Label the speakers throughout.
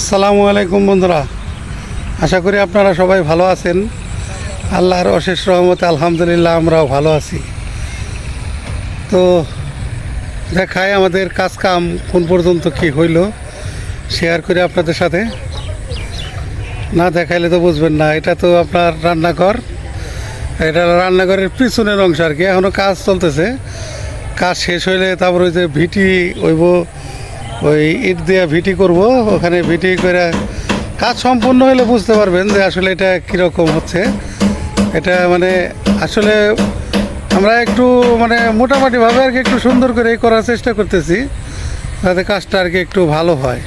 Speaker 1: আসসালামু আলাইকুম বন্ধুরা। আশা করি আপনারা সবাই ভালো আছেন। আল্লাহর অশেষ রহমতে আলহামদুলিল্লাহ আমরাও ভালো আছি। তো দেখায় আমাদের কাজ কাম কোন পর্যন্ত কি হইল শেয়ার করে আপনাদের সাথে। না দেখাইলে তো বুঝবেন না, এটা তো আপনার রান্নাঘর। এটা রান্নাঘরের পিছনের অংশ আর কি এখনও কাজ চলতেছে। কাজ শেষ হইলে তারপর ওই যে ভিটি ওইব ওই ইট দিয়ে ভিটি করব, ওখানে ভিটি করে কাজ সম্পূর্ণ হলে বুঝতে পারবেন যে আসলে এটা কীরকম হচ্ছে। এটা মানে আসলে আমরা একটু মানে মোটামুটিভাবে আর কি একটু সুন্দর করে করার চেষ্টা করতেছি, যাতে কাজটা আর কি একটু ভালো হয়।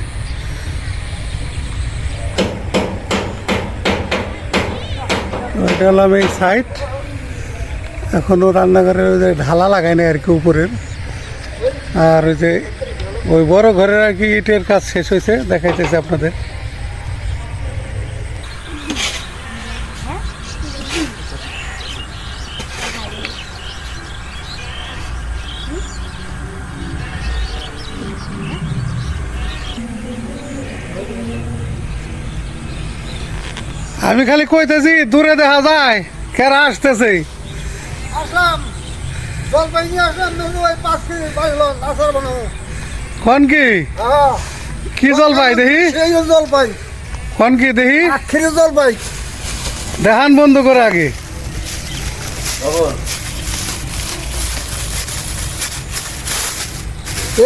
Speaker 1: এটা হলাম এই সাইড। এখনও রান্নাঘরের ওই যে ঢালা লাগায় না আর কি উপরের। আর ওই যে ওই বড় ঘরের আর কি ইটের কাজ শেষ হয়েছে, দেখাইতেছে আপনাদের। আমি খালি কইতেছি, দূরে দেখা যায়, কেরা আসতেছে।
Speaker 2: আসলাম। জলপাই আসলাম ওই পাঁচ কেজি পাইলো আচার বানাবো।
Speaker 1: কোন কি?
Speaker 2: হ্যাঁ।
Speaker 1: কি জল পাই দেখি
Speaker 2: সেই জলপাই।
Speaker 1: কোন কি দেখি
Speaker 2: আখিরি জলপাই।
Speaker 1: দেখান বন্ধ করে আগে।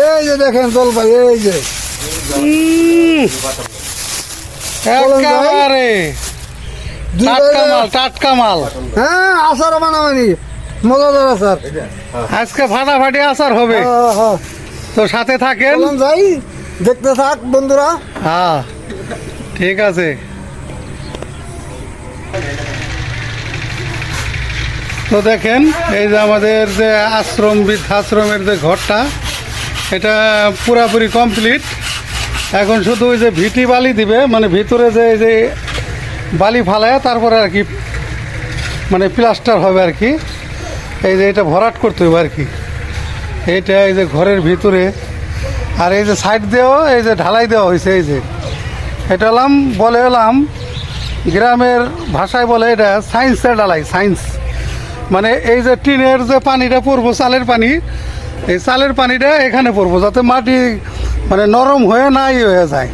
Speaker 2: এই যে দেখেন জলপাই এই যে।
Speaker 1: একেবারে টাটকা মাল টাটকা মাল
Speaker 2: হ্যাঁ আচার বানাবানি। মজাদার আচার।
Speaker 1: আজকে ফাটাফাটি আসার হবে।
Speaker 2: হ্যাঁ, হ্যাঁ।
Speaker 1: তো সাথে থাকেন।
Speaker 2: যাই দেখতে থাক বন্ধুরা।
Speaker 1: হ্যাঁ ঠিক আছে। তো দেখেন এই যে আমাদের যে আশ্রম বৃদ্ধাশ্রমের যে ঘরটা এটা পুরাপুরি কমপ্লিট এখন শুধু ওই যে ভিটি বালি দিবে মানে ভিতরে যে এই যে বালি ফালায় তারপরে আর কি মানে প্লাস্টার হবে আর কি। এই যে এটা ভরাট করতে হবে আর কি। এইটা এই যে ঘরের ভিতরে, আর এই যে সাইড দিয়েও এই যে ঢালাই দেওয়া হয়েছে, এই যে। এটা হলাম বলে হলাম গ্রামের ভাষায় বলে এটা সায়েন্সের ঢালাই সায়েন্স মানে এই যে টিনের যে পানিটা পড়ব, চালের পানি, এই চালের পানিটা এখানে পড়ব, যাতে মাটি মানে নরম হয়ে না হয়ে যায়।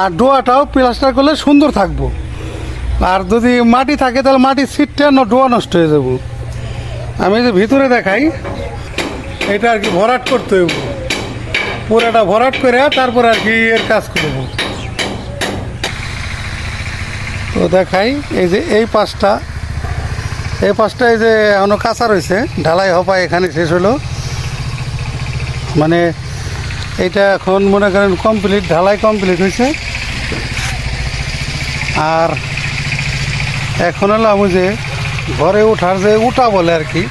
Speaker 1: আর ডোয়াটাও প্লাস্টার করলে সুন্দর থাকব। আর যদি মাটি থাকে, তাহলে মাটির সিটটা ন, ডোয়া নষ্ট হয়ে যাব। আমি যে ভিতরে দেখাই এটা আর কি ভরাট করতে হইব। পুরাটা ভরাট করে তারপর আর কি এর কাজ করব। তো দেখাই, এই যে এই পাশটা এই পাশটা এই যে এখনও কাঁচা রয়েছে, ঢালাই হপা এখানে শেষ হলো। মানে এটা এখন মনে করেন কমপ্লিট ঢালাই কমপ্লিট হয়েছে। আর এখন হলাম ওই যে ঘরে ওঠার যে উঠা বলে আর কি,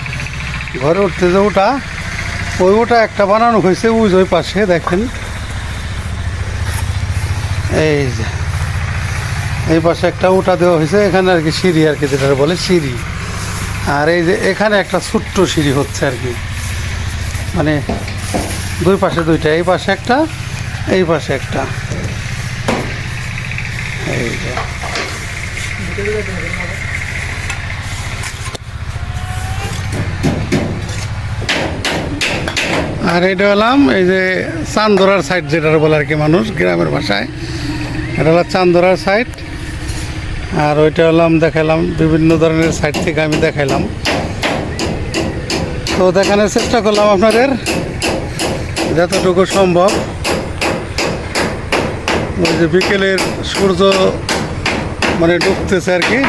Speaker 1: ঘরে উঠতে যে উঠা ওই ওটা একটা বানানো হয়েছে যে ওই পাশে, দেখেন। এই যে, এই পাশে একটা উঠা দেওয়া হয়েছে, এখানে আর কি সিঁড়ি আর কি যেটা বলে সিঁড়ি। আর এই যে, এখানে একটা ছোট্ট সিঁড়ি হচ্ছে আর কি। মানে দুই পাশে দুইটা, এই পাশে একটা, এই পাশে একটা। এই যে। আর এটা হলাম এই যে চান্দোরার সাইড যেটা বলে আর কি মানুষ, গ্রামের ভাষায়। এটা হলো চান্দোরার সাইড আর ওইটা হলাম দেখালাম বিভিন্ন ধরনের সাইড থেকে আমি দেখাইলাম। তো দেখানোর চেষ্টা করলাম আপনাদের, যতটুকু সম্ভব। ওই যে বিকেলের সূর্য মানে ডুবতেছে আর কি।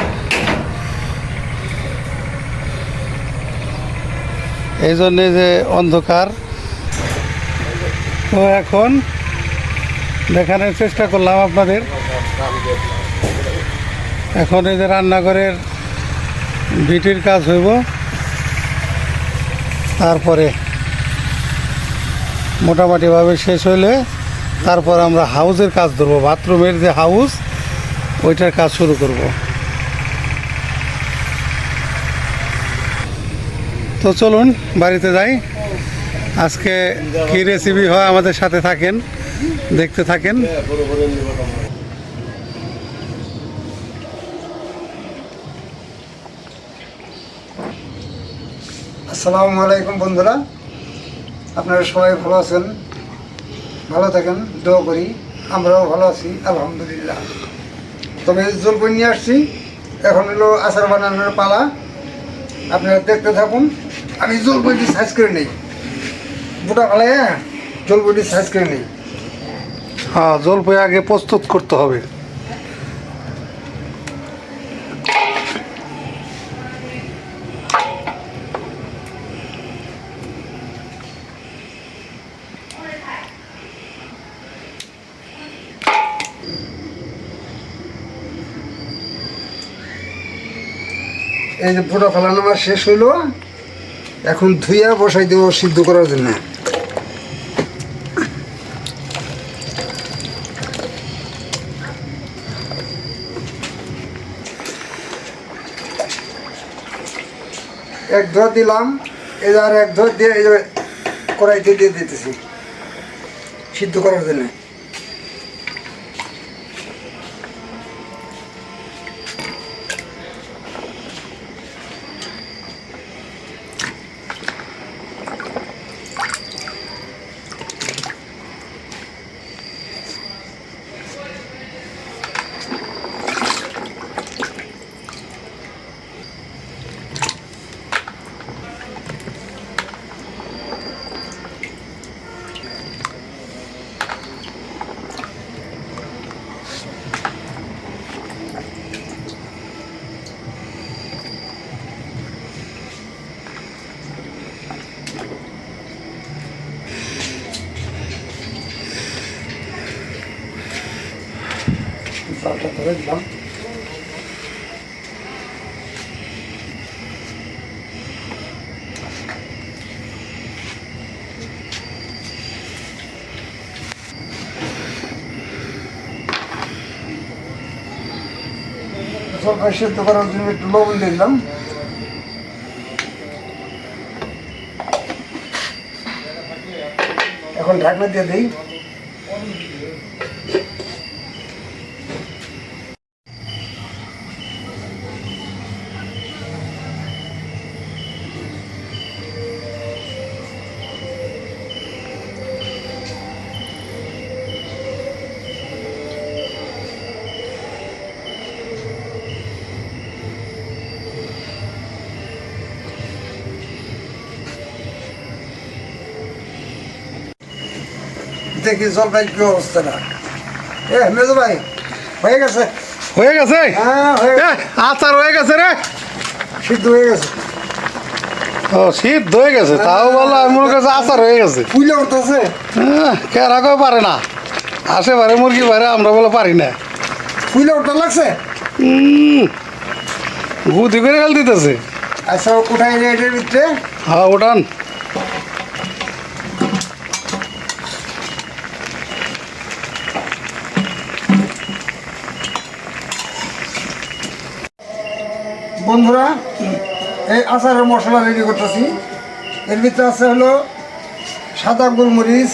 Speaker 1: এই জন্যে যে অন্ধকার। তো এখন দেখানোর চেষ্টা করলাম আপনাদের। এখন এই যে রান্নাঘরের ভিটির কাজ হইব। তারপরে মোটামুটিভাবে শেষ হইলে তারপর আমরা হাউসের কাজ ধরবো। বাথরুমের যে হাউস ওইটার কাজ শুরু করব। তো চলুন, বাড়িতে যাই। আজকে কি রেসিপি হয় আমাদের সাথে থাকেন, দেখতে থাকেন।
Speaker 2: আসসালামু আলাইকুম বন্ধুরা, আপনারা সবাই ভালো আছেন? ভালো থাকেন, দোয়া করি, আমরাও ভালো আছি, আলহামদুলিল্লাহ। তবে জল বই নিয়ে আসছি, এখন হলো আচার বানানোর পালা। আপনারা দেখতে থাকুন, আমি জল বইটি সাইজ করে নেই। বুটা পালায় জলপাইটি সাইজ করে নেই
Speaker 1: হ্যাঁ জলপাই আগে প্রস্তুত করতে হবে।
Speaker 2: এই যে ফুটা ফেলানো আমার শেষ হইল। এখন ধুইয়া বসাই দেবো সিদ্ধ করার জন্য। এক ধর দিলাম এবার এক ধর দিয়ে কড়াইতে দিয়ে দিতেছি সিদ্ধ করার জন্য। জন্য একটু লবণ দিলাম এখন ঢাকনা দিয়ে দিই। দেখি জলপাই কি অবস্থাটা এ মেজো ভাই হয়ে গেছে?
Speaker 1: হয়ে গেছে?
Speaker 2: হ্যাঁ
Speaker 1: আচার হয়ে গেছে রে?
Speaker 2: সিদ্ধ হয়ে গেছে।
Speaker 1: ও শীত হয়ে গেছে? তাও বলো মনে করছি আচার হয়ে গেছে।
Speaker 2: ফুলে উঠতেছে।
Speaker 1: হ্যাঁ, কেরা কেউ পারে না। আসে পারে মুরগি পারে আমরা বলে পারি না।
Speaker 2: ফুলে উঠতে লাগছে?
Speaker 1: গুদি করে গেল দিতেছে।
Speaker 2: আচ্ছা উঠাই রে এটার ভিতরে?
Speaker 1: হ্যাঁ ওটান
Speaker 2: বন্ধুরা, এই আচারের মশলা রেডি করতেছি। এর ভিতরে আছে হলো সাদা গোলমরিচ,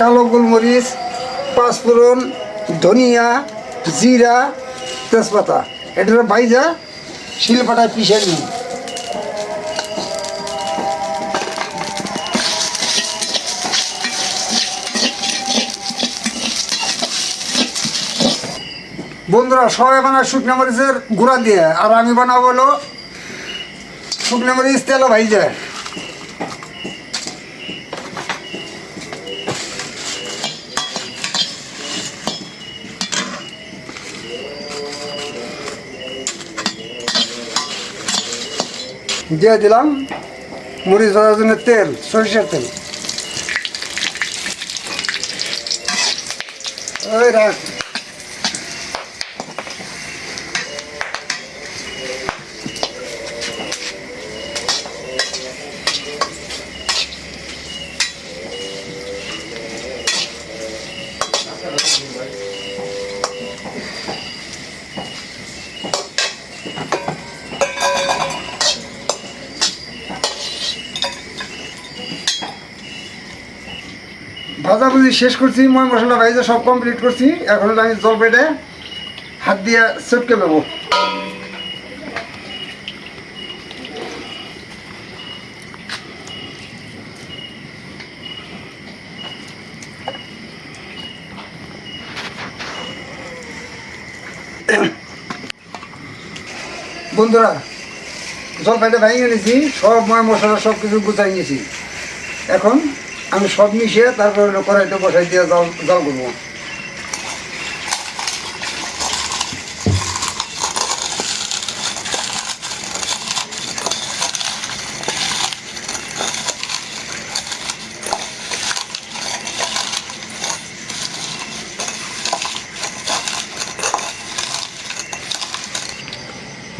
Speaker 2: কালো গোলমরিচ, পাঁচফোড়ন, ধনিয়া, জিরা, তেজপাতা। এটার ভাইজা শিলপাটায় পিষে নিই বন্ধুরা, সবাই বানায় শুকনো মরিচের গুঁড়া দিয়ে। আর আমি বানাবো হলো শুকনো মরিচ তেল ভাই যায় দিয়ে দিলাম মরিচ ভাজার জন্য তেল, সরিষার তেল। ওই রাখ। সবজি শেষ করছি মই মশলা ভাইজা সব কমপ্লিট করছি। এখন আমি জল পেটে হাত দিয়ে চটকে নেব। বন্ধুরা জলপাইটা ভেঙে নিয়েছি, সব ময় মশলা সব কিছু গুছাই নিয়েছি। এখন আমি সব মিশিয়ে তারপর হলো কড়াইতে বসাই দিয়ে জল জল করব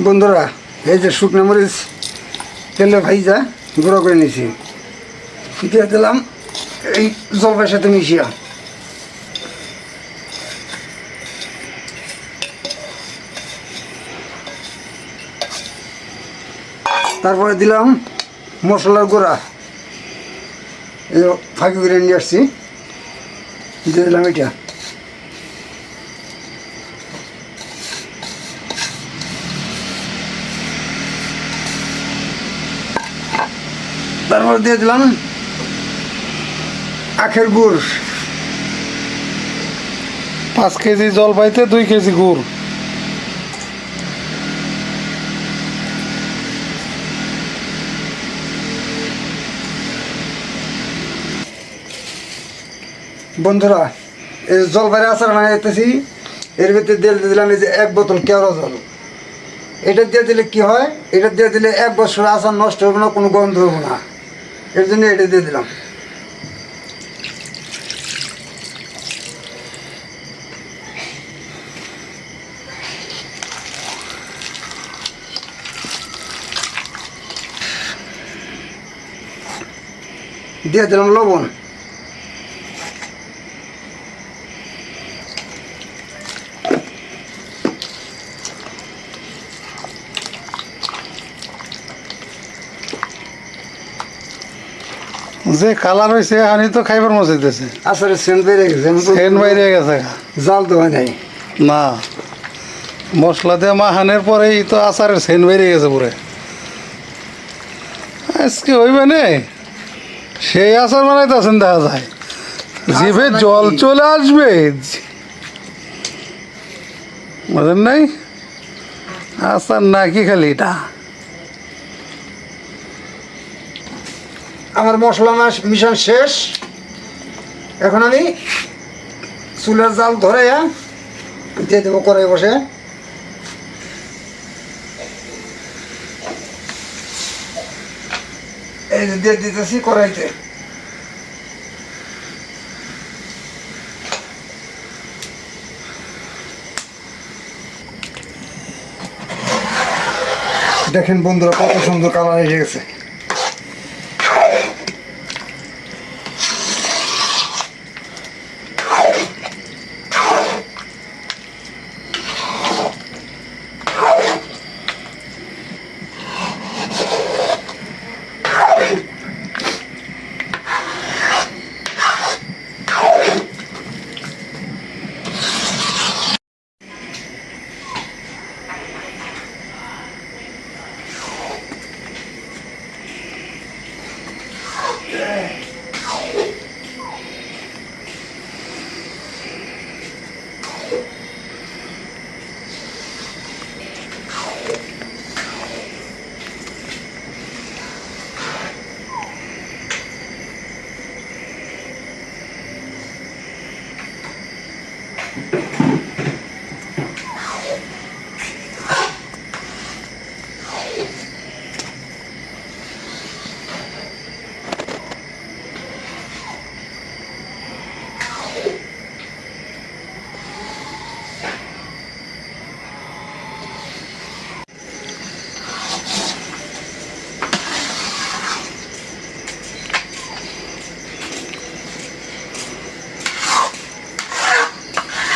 Speaker 2: বন্ধুরা, এই যে শুকনো মরিচ, তেলে ভাইজা, গুঁড়ো করে নিয়েছি দিয়ে দিলাম। এই জলপাইয়ের সাথে মিশিয়া তারপরে দিলাম মশলার গুঁড়া এই ফাঁকি করে নিয়ে আসছি দিলাম এটা তারপর দিয়ে দিলাম আখের গুড়।
Speaker 1: পাঁচ কেজি জলপাইতে দুই কেজি গুড়।
Speaker 2: বন্ধুরা, এই জলপাইয়ের আচার বানাইতেছি। এর ভিতরে দিয়ে দিলাম এই যে এক বোতল কেওড়া জল। এটা দিয়ে দিলে কি হয়? এটা দিয়ে দিলে এক বছর আচার নষ্ট হবে না, কোনো গন্ধ হবে না। এর জন্য এটা দিয়ে দিলাম। দিয়ে দিলাম লবণ।
Speaker 1: যে কালার হয়েছে হানি তো খাইবার মজাইতেছে
Speaker 2: আচারের সেন্ট বেড়ে গেছে
Speaker 1: সেন বাইরে গেছে।
Speaker 2: জাল তো হয় নাই।
Speaker 1: না। মশলা দিয়ে মাহানের পরেই তো আচারের সেন বেড়ে গেছে পুরে। আজকে হইবে নে। সেই আসার আচার বানাইতেছেন দেখা যায়। জিভে জল চলে আসবে। বুঝেন নাই? আচার নাকি খালি এটা?
Speaker 2: আমার মশলা মাস মিশন শেষ। এখন আমি চুলের জাল ধরে দিয়ে দেবো করে বসে। এই দিয়ে দিতেছি কড়াইতে। দেখেন বন্ধুরা কত সুন্দর কালার হয়ে গেছে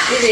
Speaker 3: কিরে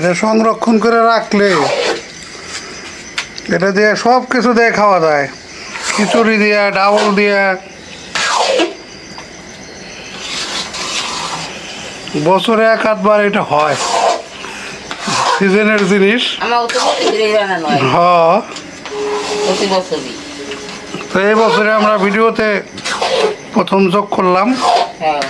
Speaker 1: এটা সংরক্ষণ করে রাখলে এটা দিয়ে সব কিছু দিয়ে খাওয়া যায়। খিচুড়ি দিয়া ডাউল দিয়া। বছরে এক আধবার এটা হয়। সিজনের জিনিস।
Speaker 3: হয়
Speaker 1: তো এই বছরে আমরা ভিডিওতে প্রথম যোগ করলাম।
Speaker 3: হ্যাঁ।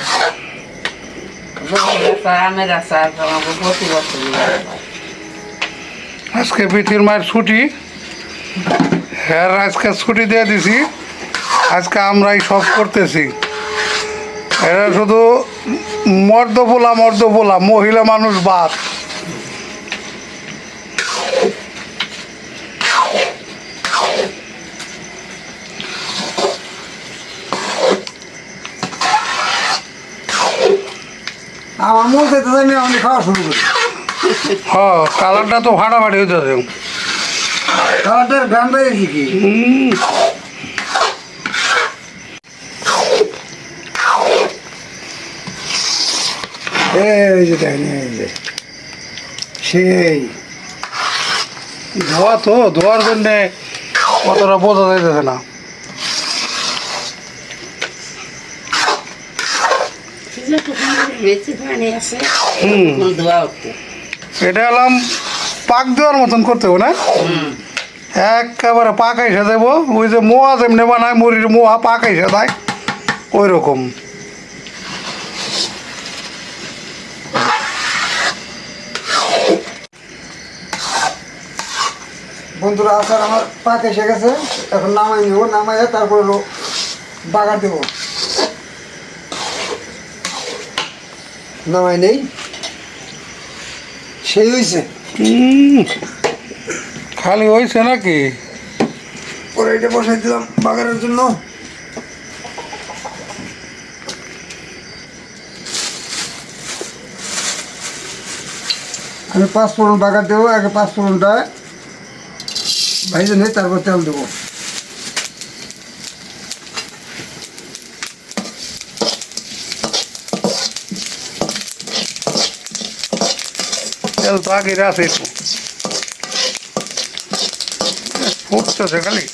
Speaker 1: আজকে পিঠির মায়ের ছুটি। হ্যাঁ আজকে ছুটি দিয়ে দিছি। আজকে আমরাই সব করতেছি। এরা শুধু মর্দ পোলা মর্দ পোলা মহিলা মানুষ বাদ।
Speaker 2: আমার মন চাইতে আমি আমি খাওয়া শুরু করি।
Speaker 1: হ কালারটা তো ফাটাফাটি হইতেছে।
Speaker 2: খাওয়াটার গান বেরিয়েছি কি? এই যে দেখেন এই যে। সেই।
Speaker 1: ধোয়া তো ধোয়ার জন্যে কতটা বোঝা যাইতেছে না
Speaker 3: বেশি পানি আছে
Speaker 1: হুম
Speaker 3: ফুল ধোয়া উঠতে
Speaker 1: এটা এলাম পাক দেওয়ার মতন করতে হবে না? একেবারে পাকাইসে দেব। ওই যে মোয়া যেমনি বানায় মুড়ির মোয়া পাকাইসে দেয় ওই রকম।
Speaker 2: বন্ধুরা আসার আমার পাক এসে গেছে। এখন নামাই নেব নামাইয়া তারপরে বাগার দেবো। নামাই নেই? সেই হয়েছে
Speaker 1: খালি হয়েছে নাকি?
Speaker 2: পরে এটা বসাই দিলাম বাগারের জন্য। আমি পাঁচ ফোড়ন বাগার দেবো আগে পাঁচ ফোড়নটা ভাইজে নিয়ে তারপর তেল দেবো।
Speaker 1: তেল তো আগে আছে। ফুটতেছে খালি।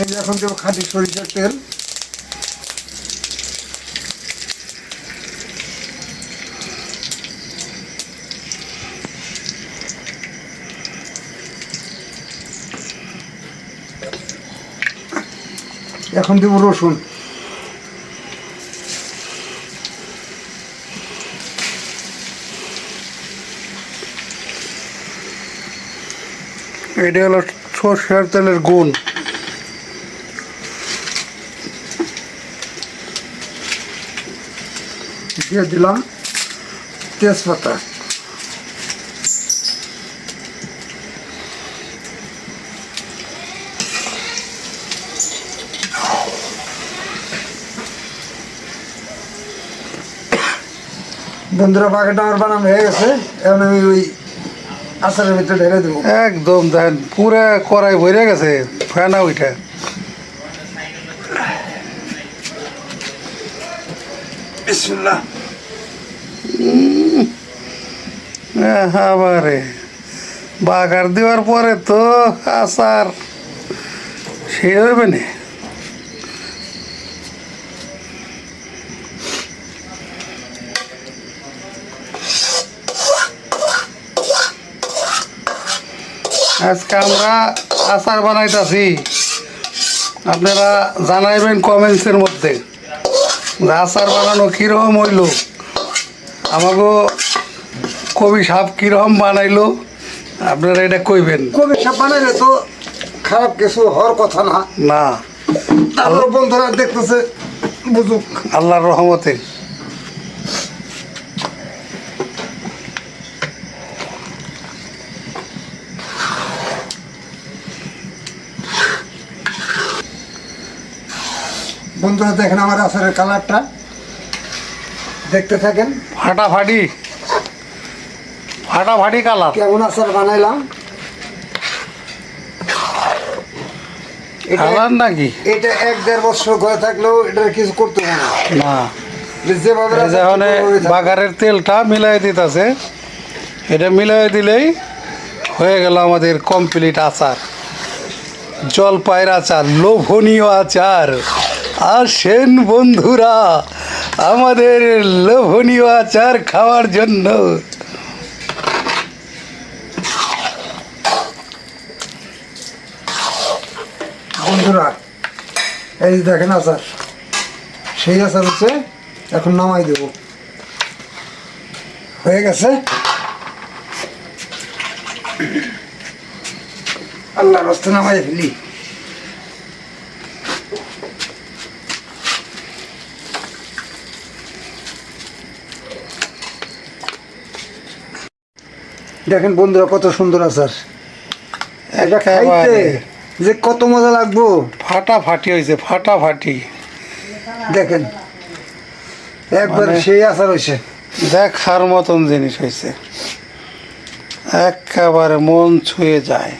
Speaker 2: এই এখন দেবো খাঁটি সরিষার তেল। এখন দেবো রসুন।
Speaker 1: এটা হলো সর্ষের তেলের গুণ।
Speaker 2: দিয়ে দিলাম তেজপাতা। বন্ধুরা বাগানটা আমার বানানো হয়ে গেছে। এখন আমি ওই আচারের ভিতরে ঢেলে দেবো।
Speaker 1: একদম দেখেন পুরা কড়াই ভরে গেছে ফেনা
Speaker 2: বিসমুল্লাহ।
Speaker 1: আবারে বাগার দেওয়ার পরে তো আচার সে হইবে না। আজকে আমরা আচার বানাইতাছি। আপনারা জানাইবেন কমেন্টসের মধ্যে আচার বানানো কীরকম হইল আমাকে কবি সাপ কীরকম বানাইলো আপনারা এটা কইবেন।
Speaker 2: কবি সব বানাইলে তো খারাপ কিছু হওয়ার কথা না।
Speaker 1: না।
Speaker 2: তারপর বন্ধুরা দেখতেছে বুঝুক।
Speaker 1: আল্লাহর রহমতে।
Speaker 2: বন্ধুরা দেখেন আমার আচারের কালারটা। দেখতে থাকেন।
Speaker 1: ফাটাফাটি। ফাটাফাটি কালার।
Speaker 2: কেমন আচার বানাইলাম।
Speaker 1: কালার নাকি?
Speaker 2: এটা এক দেড় বছর ঘরে থাকলেও এটা কিছু করতে না। যেভাবে।
Speaker 1: বাগারের তেলটা মিলাই দিতেছে। এটা মিলাই দিলেই হয়ে গেল আমাদের কমপ্লিট আচার। জলপাইয়ের আচার লোভনীয় আচার। আসেন বন্ধুরা, আমাদের লোভনীয় আচার খাওয়ার জন্য।
Speaker 2: বন্ধুরা, এই দেখেন আচার। সেই আচার হচ্ছে, এখন নামাই দেব। হয়ে গেছে? আল্লাহ রাস্তা নামাই ফেলি। দেখেন বন্ধুরা কত সুন্দর আচার এটা খাইতে যে কত মজা লাগবো।
Speaker 1: ফাটাফাটি হয়েছে ফাটাফাটি।
Speaker 2: দেখেন একবার
Speaker 1: মানে-
Speaker 2: সেই আচার হয়েছে।
Speaker 1: দেখার মতন জিনিস হয়েছে। একেবারে মন ছুঁয়ে যায়।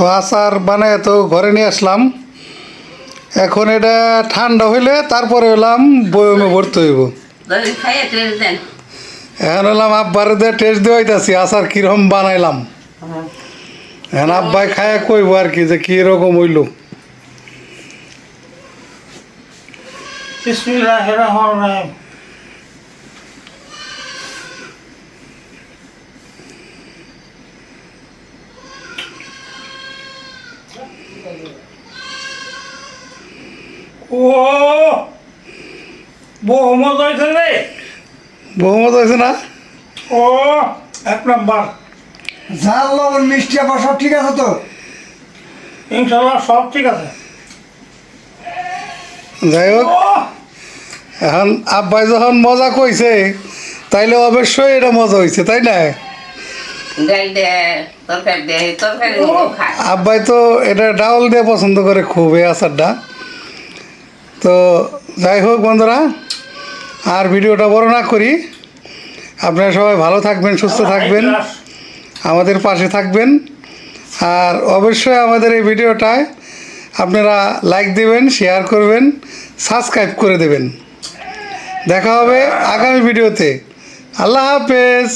Speaker 1: তো আচার বানায় তো ঘরে নিয়ে আসলাম। এখন এটা ঠান্ডা হইলে তারপরে হলাম বয়মে ভর্তি হইব। এখন হলাম আব্বারে দিয়ে টেস্ট দেওয়াইতাছি আচার কীরকম বানাইলাম। এখন আব্বাই খায় কইব আর কি যে কীরকম হইল।
Speaker 4: Bismillahirrahmanirrahim. ও বহু হয়েছে রে
Speaker 1: বহুমত হয়েছে না?
Speaker 4: ও এক নম্বর।
Speaker 2: ঝাল লবণ মিষ্টি আবার সব ঠিক আছে তো?
Speaker 4: ইনশাল্লাহ সব ঠিক আছে।
Speaker 1: যাই হোক এখন আব্বাই যখন মজা কইছে তাইলে অবশ্যই এটা মজা হয়েছে তাই না? আব্বাই তো এটা ডাউল দিয়ে পছন্দ করে খুব এই আচারটা। তো যাই হোক বন্ধুরা, আর ভিডিওটা বড় না করি। আপনারা সবাই ভালো থাকবেন, সুস্থ থাকবেন, আমাদের পাশে থাকবেন। আর অবশ্যই আমাদের এই ভিডিওটায় আপনারা লাইক দেবেন শেয়ার করবেন সাবস্ক্রাইব করে দেবেন। দেখা হবে আগামী ভিডিওতে। আল্লাহ হাফেজ।